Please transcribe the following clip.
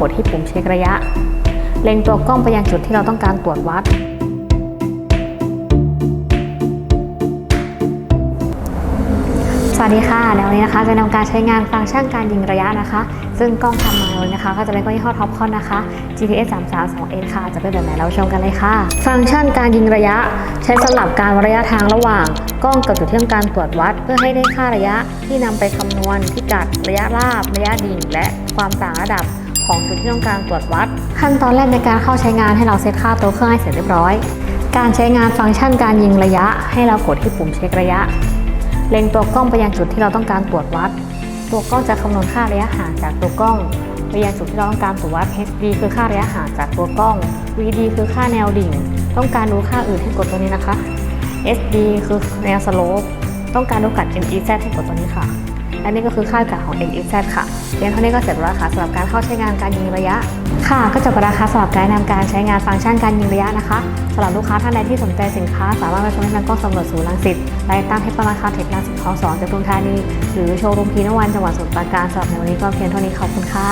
กดที่ปุ่มเช็คระยะ เล็งตัวกล้องไปยังจุดที่เราต้องการตรวจวัด สวัสดีค่ะในวันนี้นะคะจะนำการใช้งานฟังก์ชันการยิงระยะนะคะ ซึ่งกล้องทำมาเลยนะคะ ก็จะเป็นกล้องยี่ห้อท็อปคอนนะคะ GTS 3 3 2 S ค่ะ จะเป็นแบบไหนเราชมกันเลยค่ะ ฟังก์ชันการยิงระยะ ใช้สลับการวัดระยะทางระหว่างกล้องกับจุดที่ต้องการตรวจวัด เพื่อให้ได้ค่าระยะที่นำไปคำนวณพิกัดระยะราบ ระยะดิ่ง และความต่างระดับ ของจุดที่ต้องการตรวจวัด ขั้นตอนแรกในการเข้าใช้งานให้เราเซตค่าตัวเครื่องให้เสร็จเรียบร้อย การใช้งานฟังก์ชันการยิงระยะ ให้เรากดที่ปุ่มเช็คระยะ เล็งตัวกล้องไปยังจุดที่เราต้องการตรวจวัด ตัวกล้องจะคำนวณค่าระยะห่างจากตัวกล้องไปยังจุดที่เราต้องการตรวจวัด HD คือค่าระยะห่างจากตัวกล้อง VD คือค่าแนวดิ่ง ต้องการดูค่าอื่นให้กดตัวนี้นะคะ SD คือแนวสโลปต้องการดูกัด MEZ ให้กดตัวนี้ค่ะ และนี่ก็คือค่ากัดของ NXZ ค่ะเพียงเท่านี้ก็เสร็จแล้วค่ะสำหรับการเข้าใช้งานการยิงระยะ ค่ะก็จบราคาสำหรับการนำการใช้งานฟังก์ชันการยิงระยะนะคะสำหรับลูกค้าท่านใดที่สนใจสินค้า สามารถมาชมที่ร้านกล้องสำรวจศูนย์รังสิตและตั้งเทปประมาคาเทคลังสิตคลองสองจากปทุมธานี หรือโชว์รูมพีนวันจังหวัดสมุทรปราการสำหรับในวันนี้ก็เพียงเท่านี้ขอบคุณค่ะ